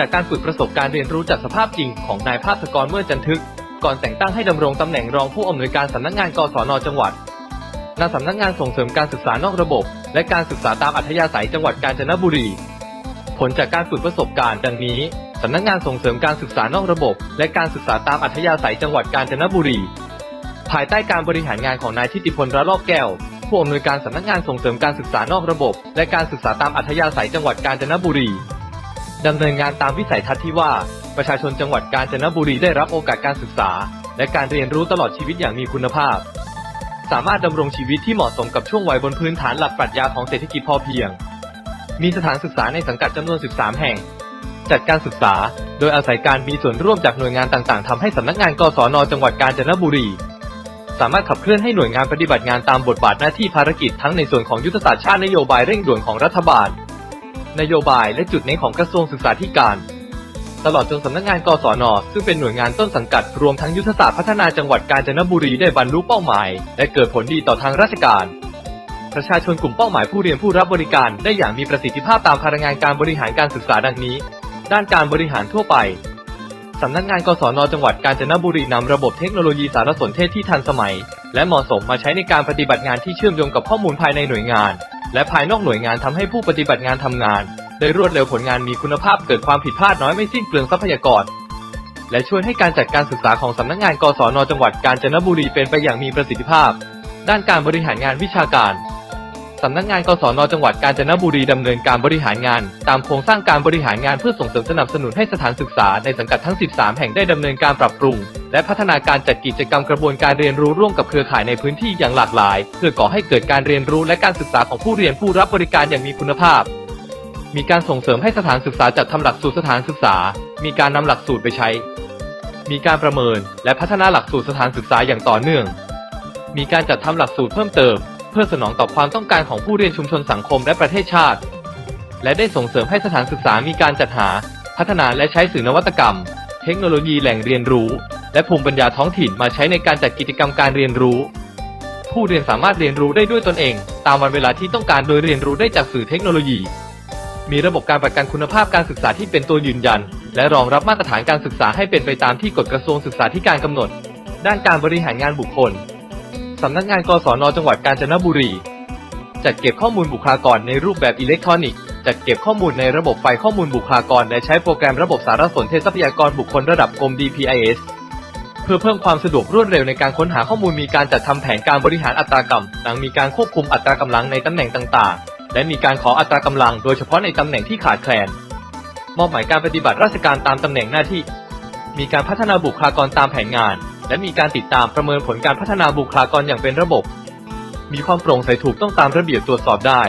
จากการฝึกประสบการณ์เรียนรู้จากสภาพจริงของนายภาสกรเมื่อจันทึก ก่อนแต่งตั้งให้ดำรงตำแหน่งรองผู้อำนวยการสำนักงานกศนจังหวัดณสำนักงานส่งเสริมการศึกษานอกระบบ และการศึกษาตามอัธยาศัยจังหวัดกาญจนบุรี ผลจากการฝึกประสบการณ์ดังนี้สำนักงานส่งเสริมการศึกษานอกระบบ และการศึกษาตามอัธยาศัยจังหวัดกาญจนบุรี ภายใต้การบริหารงานของนายทิติพลระลอกแก้ว ผู้อำนวยการสำนักงานส่งเสริมการศึกษานอกระบบ และการศึกษาตามอัธยาศัยจังหวัดกาญจนบุรี ดำเนินงานตามวิสัยทัศน์ที่ว่า ประชาชนจังหวัดกาญจนบุรีได้รับโอกาสการศึกษา และการเรียนรู้ตลอดชีวิตอย่างมีคุณภาพ สามารถดำรงชีวิตที่เหมาะสมกับช่วงวัยบนพื้นฐานหลักปรัชญาของเศรษฐกิจพอเพียง มีสถานศึกษาในสังกัดจำนวน 13 แห่ง จัดการศึกษา โดยอาศัยการมีส่วนร่วมจากหน่วยงานต่างๆทำให้สำนักงานกศนจังหวัดกาญจนบุรีสามารถขับเคลื่อนให้หน่วยงานปฏิบัติงานตามบทบาทหน้าที่ภารกิจทั้งในส่วนของยุทธศาสตร์ชาตินโยบายเร่งด่วนของรัฐบาล นโยบายและจุดเน้นของกระทรวงศึกษาธิการ ตลอดจนสำนักงานกศน ซึ่งเป็นหน่วยงานต้นสังกัดรวมทั้งยุทธศาสตร์พัฒนาจังหวัดกาญจนบุรีได้บรรลุเป้าหมาย และเกิดผลดีต่อทางราชการ ประชาชนกลุ่มเป้าหมายผู้เรียนผู้รับบริการได้อย่างมีประสิทธิภาพตามพลังงานการบริหารการศึกษาดังนี้ ด้านการบริหารทั่วไปสำนักงานกศน จังหวัดกาญจนบุรีนำระบบเทคโนโลยีสารสนเทศที่ทันสมัย และเหมาะสมมาใช้ในการปฏิบัติงานที่เชื่อมโยงกับข้อมูลภายในหน่วยงาน และภายนอกหน่วยงานทำให้ผู้ปฏิบัติงานทำงาน ได้รวดเร็วผลงานมีคุณภาพเกิดความผิดพลาดน้อยไม่สิ้นเปลืองทรัพยากร และช่วยให้การจัดการศึกษาของสำนักงานกศนจังหวัดกาญจนบุรีเป็นไปอย่างมีประสิทธิภาพ ด้านการบริหารงานวิชาการ สำนักงานกศนจังหวัดกาญจนบุรีดำเนินการบริหารงาน ตามโครงสร้างการบริหารงานเพื่อส่งเสริมสนับสนุนให้สถานศึกษาในสังกัดทั้ง 13 แห่งได้ดำเนินการปรับปรุง และพัฒนาการจัดกิจกรรมกระบวนการเรียนรู้ร่วมกับเครือข่ายในพื้นที่อย่างหลากหลาย เพื่อก่อให้เกิดการเรียนรู้และการศึกษาของผู้เรียนผู้รับบริการอย่างมีคุณภาพ มีการส่งเสริมให้สถานศึกษาจัดทำหลักสูตรสถานศึกษา มีการนำหลักสูตรไปใช้ มีการประเมิน และพัฒนาหลักสูตรสถานศึกษาอย่างต่อเนื่อง มีการจัดทำหลักสูตรเพิ่มเติม เพื่อสนองต่อความต้องการของผู้เรียนชุมชนสังคมและประเทศชาติ และได้ส่งเสริมให้สถานศึกษามีการจัดหา พัฒนาและใช้สื่อนวัตกรรม เทคโนโลยีแหล่งเรียนรู้ และภูมิปัญญาท้องถิ่นมาใช้ในการจัดกิจกรรมการเรียนรู้ ผู้เรียนสามารถเรียนรู้ได้ด้วยตนเอง ตามวันเวลาที่ต้องการโดยเรียนรู้ได้จากสื่อเทคโนโลยี มีระบบการประกันคุณภาพการศึกษาที่เป็นตัวยืนยัน และรองรับมาตรฐานการศึกษาให้เป็นไปตามที่กฎกระทรวงศึกษาธิการกำหนด ด้านการบริหารงานบุคคล สำนักงานกศนจังหวัดกาญจนบุรี จัดเก็บข้อมูลบุคลากรในรูปแบบอิเล็กทรอนิกส์จัดเก็บข้อมูลในระบบไฟข้อมูลบุคลากร และใช้โปรแกรมระบบสารสนเทศทรัพยากรบุคคลระดับกรม DPIS เพื่อเพิ่มความสะดวกรวดเร็วในการค้นหาข้อมูลมีการจัดทำแผนการบริหารอัตรากรรม หลังมีการควบคุมอัตรากำลังในตำแหน่งต่างๆ และมีการขออัตรากำลังโดยเฉพาะในตำแหน่งที่ขาดแคลน มอบหมายการปฏิบัติราชการตามตำแหน่งหน้าที่ มีการพัฒนาบุคลากรตามแผนงาน และมีการติดตามประเมินผลการพัฒนาบุคลากรอย่างเป็นระบบ มีความโปร่งใสถูกต้องตามระเบียบตรวจสอบได้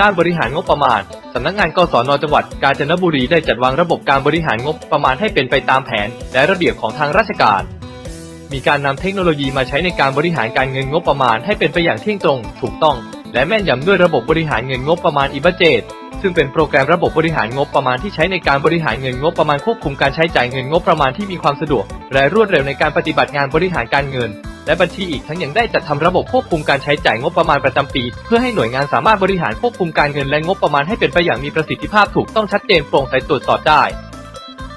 ด้านบริหารงบประมาณสำนักงานกศนจังหวัดกาญจนบุรีได้จัดวางระบบการบริหารงบประมาณให้เป็นไปตามแผน และระเบียบของทางราชการ มีการนำเทคโนโลยีมาใช้ในการบริหารการเงินงบประมาณให้เป็นไปอย่างเที่ยงตรง ถูกต้อง และแม่นยำด้วยระบบบริหารเงินงบประมาณอีบัจเจต ซึ่งเป็นโปรแกรมระบบบริหารงบประมาณที่ใช้ในการบริหารเงินงบประมาณควบคุมการใช้จ่ายเงินงบประมาณที่มีความสะดวก และรวดเร็วในการปฏิบัติงานบริหารการเงิน และบัญชีอีกทั้งยังได้จัดทำระบบควบคุมการใช้จ่ายงบประมาณประจำปี เพื่อให้หน่วยงานสามารถบริหารควบคุมการเงินและงบประมาณให้เป็นไปอย่างมีประสิทธิภาพถูกต้องชัดเจนโปร่งใสตรวจสอบได้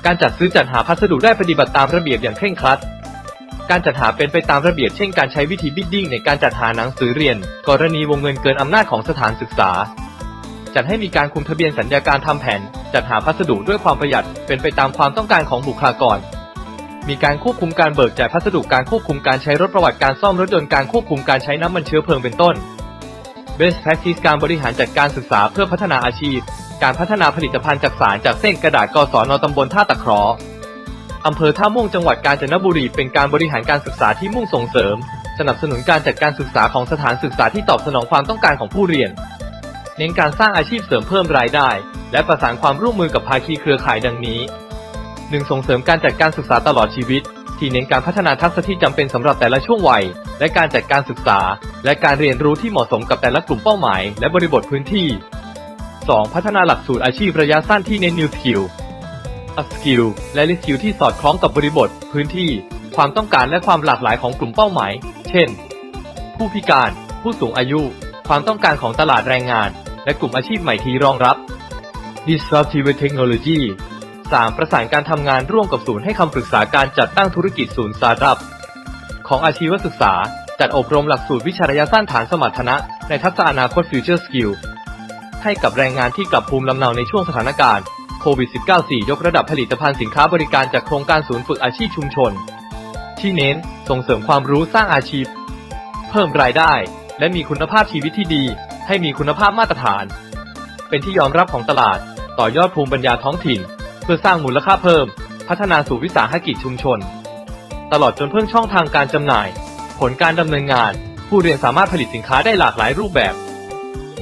การจัดซื้อจัดหาพัสดุได้ปฏิบัติตามระเบียบอย่างเคร่งครัดการจัดหาเป็นไปตามระเบียบเช่นการใช้วิธีบิดดิ้งในการจัดหาหนังสือเรียน กรณีวงเงินเกินอำนาจของสถานศึกษา จัดให้มีการคุมทะเบียนสัญญาการทำแผน จัดหาพัสดุด้วยความประหยัดเป็นไปตามความต้องการของบุคลากร มีการควบคุมการเบิกจ่ายพัสดุการควบคุมการใช้รถประวัติการซ่อมรถยนต์การควบคุมการใช้น้ำมันเชื้อเพลิงเป็นต้น Best Practice การบริหารจัดการศึกษาเพื่อพัฒนาอาชีพ การพัฒนาผลิตภัณฑ์จากสารจากเส้นกระดาษกศนตำบลท่าตะเคราะห์อำเภอท่าม่วงจังหวัดกาญจนบุรีเป็นการบริหารการศึกษาที่มุ่งส่งเสริม สนับสนุนการจัดการศึกษาของสถานศึกษาที่ตอบสนองความต้องการของผู้เรียน เน้นการสร้างอาชีพเสริมเพิ่มรายได้ และประสานความร่วมมือกับภาคีเครือข่ายดังนี้ 1. ส่งเสริมการจัดการศึกษาตลอดชีวิต ที่เน้นการพัฒนาทักษะที่จำเป็นสำหรับแต่ละช่วงวัย และการจัดการศึกษา และการเรียนรู้ที่เหมาะสมกับแต่ละกลุ่มเป้าหมาย และบริบทพื้นที่ 2. พัฒนาหลักสูตรอาชีพระยะสั้นที่เน้น New Skill Up Skill และ Re Skill ที่สอดคล้องกับบริบท พื้นที่ ความต้องการและความหลากหลายของกลุ่มเป้าหมาย เช่น ผู้พิการ ผู้สูงอายุ ความต้องการของตลาดแรงงาน และกลุ่มอาชีพใหม่ที่รองรับ Disruptive Technology 3. ประสานการทำงานร่วมกับศูนย์ให้คำปรึกษาการจัดตั้งธุรกิจศูนย์สตาร์ทอัพ ของอาชีวศึกษา จัดอบรมหลักสูตรวิชาระยะสั้นฐานสมรรถนะ ในทักษะอนาคต Future Skill ให้กับแรงงานที่กลับภูมิลำเนาในช่วงสถานการณ์โควิด -19 4 ยกระดับผลิตภัณฑ์สินค้าบริการจากโครงการศูนย์ฝึกอาชีพชุมชน ที่เน้นส่งเสริมความรู้สร้างอาชีพ เพิ่มรายได้ และมีคุณภาพชีวิตที่ดี ให้มีคุณภาพมาตรฐาน เป็นที่ยอมรับของตลาด ต่อยอดภูมิปัญญาท้องถิ่น เพื่อสร้างมูลค่าเพิ่ม พัฒนาสู่วิสาหกิจชุมชน ตลอดจนเพิ่มช่องทางการจำหน่าย ผลการดำเนินงาน ผู้เรียนสามารถผลิตสินค้าได้หลากหลายรูปแบบ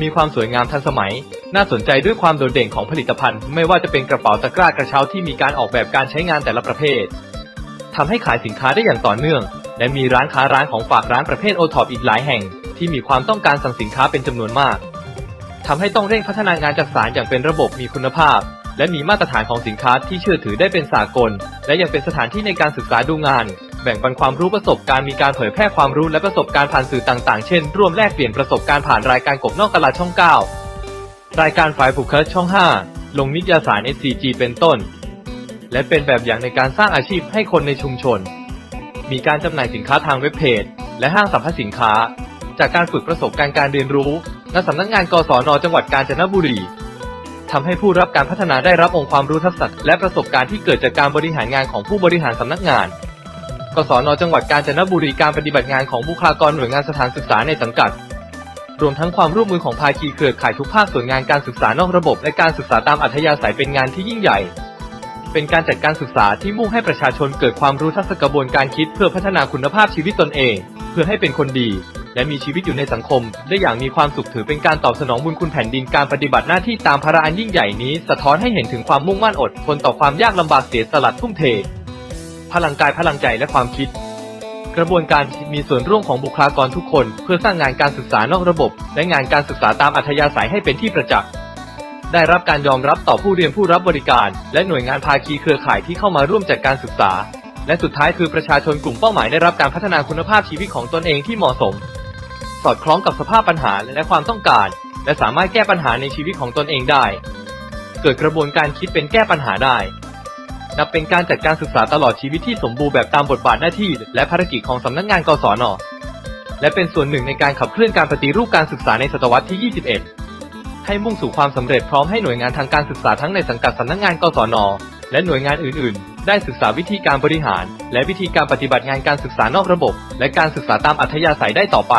มีความสวยงามทันสมัย น่าสนใจด้วยความโดดเด่นของผลิตภัณฑ์ ไม่ว่าจะเป็นกระเป๋าตะกร้ากระเช้าที่มีการออกแบบการใช้งานแต่ละประเภททำให้ขายสินค้าได้อย่างต่อเนื่อง และมีร้านค้าร้านของฝากร้านประเภทโอท็อปอีกหลายแห่ง ที่มีความต้องการสั่งสินค้าเป็นจำนวนมากทำให้ต้องเร่งพัฒนางานจัดสารอย่างเป็นระบบมีคุณภาพ และมีมาตรฐานของสินค้าที่เชื่อถือได้เป็นสากล และยังเป็นสถานที่ในการศึกษาดูงาน แบ่งปันความรู้ประสบการณ์มีการเผยแพร่ความรู้และประสบการณ์ผ่านสื่อต่างๆ เช่น ร่วมแลกเปลี่ยนประสบการณ์ผ่านรายการกบนอกตลาดช่อง 9 รายการฝ่ายผูกเคิร์ชช่อง 5 ลงนิตยสาร SCG เป็นต้น และเป็นแบบอย่างในการสร้างอาชีพให้คนในชุมชนมีการจำหน่ายสินค้าทางเว็บเพจ และห้างสรรพสินค้า จากการฝึกประสบการณ์การเรียนรู้ ณสำนักงานกศนจังหวัดกาญจนบุรีทำให้ผู้รับการพัฒนาได้รับองค์ความรู้ทักษะและประสบการณ์ที่เกิดจากการบริหารงานของผู้บริหารสำนักงาน กศนจังหวัดกาญจนบุรีการปฏิบัติงานของบุคลากรหน่วยงานสถานศึกษาในสังกัด รวมทั้งความร่วมมือของภาคีเครือข่ายทุกภาคส่วนงานการศึกษานอกระบบ และการศึกษาตามอัธยาศัยเป็นงานที่ยิ่งใหญ่ เป็นการจัดการศึกษาที่มุ่งให้ประชาชนเกิดความรู้ทักษะกระบวนการคิดเพื่อพัฒนาคุณภาพชีวิตตนเอง เพื่อให้เป็นคนดี และมีชีวิตอยู่ในสังคม ได้อย่างมีความสุขถือเป็นการตอบสนองบุญคุณแผ่นดินการปฏิบัติหน้าที่ตามภาระอันยิ่งใหญ่นี้ สะท้อนให้เห็นถึงความมุ่งมั่นอดทนต่อความยากลำบากเสียสละทุ่มเท พลังกายพลังใจและความคิด กระบวนการมีส่วนร่วมของบุคลากรทุกคน เพื่อสร้างงานการศึกษานอกระบบ และงานการศึกษาตามอัธยาศัยให้เป็นที่ประจักษ์ได้รับการยอมรับต่อผู้เรียนผู้รับบริการ และหน่วยงานภาคีเครือข่ายที่เข้ามาร่วมจัดการศึกษา และสุดท้ายคือประชาชนกลุ่มเป้าหมายได้รับการพัฒนาคุณภาพชีวิตของตนเองที่เหมาะสม สอดคล้องกับสภาพปัญหาและความต้องการ และสามารถแก้ปัญหาในชีวิตของตนเองได้ เกิดกระบวนการคิดเป็นแก้ปัญหาได้นับเป็นการจัดการศึกษาตลอดชีวิตที่สมบูรณ์แบบตามบทบาทหน้าที่ และภารกิจของสำนักงานกศนและเป็นส่วนหนึ่งในการขับเคลื่อนการปฏิรูปการศึกษาในศตวรรษที่ 21 ให้มุ่งสู่ความสำเร็จพร้อมให้หน่วยงานทางการศึกษาทั้งในสังกัดสำนักงานกศนและหน่วยงานอื่น ๆ ได้ศึกษาวิธีการบริหาร และวิธีการปฏิบัติงานการศึกษานอกระบบ และการศึกษาตามอัธยาศัยได้ต่อไป